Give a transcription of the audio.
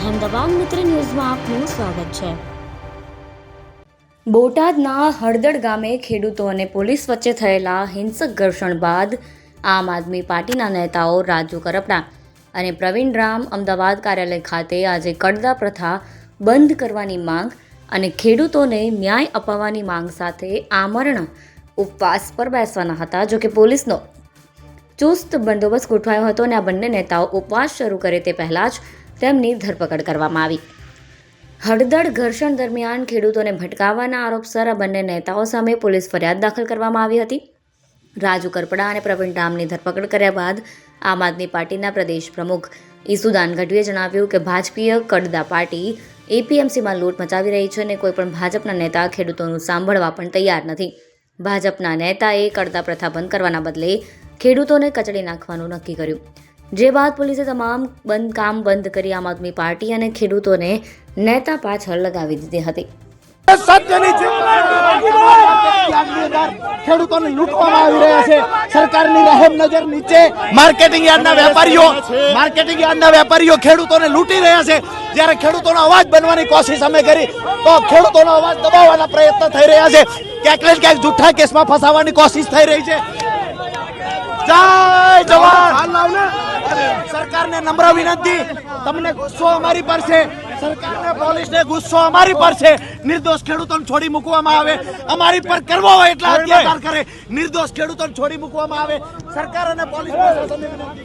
અહેમદાબાદ મિત્ર ન્યૂઝમાં આપનું સ્વાગત છે. બોટાદના હળદડ ગામે ખેડૂતો અને પોલીસ વચ્ચે થયેલા હિંસક ઘર્ષણ બાદ આમ આદમી પાર્ટીના નેતાઓ રાજુ કરપડા અને પ્રવીણ રામ અમદાવાદ કાર્યાલય ખાતે આજે કડદા પ્રથા બંધ કરવાની માંગ અને ખેડૂતોને ન્યાય અપાવવાની માંગ સાથે આમરણ ઉપવાસ પર બેસવાના હતા જો કે પોલીસનો ચુસ્ત બંદોબસ્ત ગોઠવાયો હતો અને આ બંને નેતાઓ ઉપવાસ શરૂ કરે તે પહેલાં જ તેમની ધરપકડ કરવામાં આવી. હળદળ ઘર્ષણ દરમિયાન ખેડૂતોને ભટકાવવાના આરોપસર આ બંને નેતાઓ સામે પોલીસ ફરિયાદ દાખલ કરવામાં આવી હતી. રાજુ કરપડા અને પ્રવીણ રામની ધરપકડ કર્યા બાદ આમ આદમી પાર્ટીના પ્રદેશ પ્રમુખ ઈસુદાન ગઢવીએ જણાવ્યું કે ભાજપીય કડદા પાર્ટી એપીએમસીમાં લૂંટ મચાવી રહી છે અને કોઈપણ ભાજપના નેતા ખેડૂતોનું સાંભળવા પણ તૈયાર નથી. ભાજપના નેતાએ કડદા પ્રથા બંધ કરવાના બદલે ખેડૂતોને કચડી નાખવાનું નક્કી કર્યું. જે બાદ પોલીસે તમામ બંધ કામ બંધ કરી આમ આદમી પાર્ટી અને ખેડૂતોને નેતા પાછળ લગાવી દીધી હતી. ખેડૂતોને લૂંટવામાં આવી રહ્યા છે. સરકારની રહેમ નજર નીચે. માર્કેટિંગ યાર્ડના વેપારીઓ માર્કેટિંગ યાર્ડના વેપારીઓ ખેડૂતોને લૂંટી રહ્યા છે. જ્યારે ખેડૂતોનો અવાજ બનવાની કોશિશ અમે કરી તો ખેડૂતોનો અવાજ દબાવવાના પ્રયત્ન થઈ રહ્યા છે. ક્યાંક ને ક્યાંક જુઠ્ઠા કેસમાં ફસાવવાની કોશિશ થઈ રહી છે. જય જવાન! સરકારને નમ્ર વિનંતી તમને ગુસ્સો અમારી પર છે સરકારને પોલીસને ગુસ્સો અમારી પર છે. નિર્દોષ ખેડૂતોને છોડી મૂકવામાં આવે અમારી પર કરવો હોય એટલા અત્યાચાર કરે. નિર્દોષ ખેડૂતોને છોડી મૂકવામાં આવે સરકાર અને પોલીસ પ્રશાસનને વિનંતી.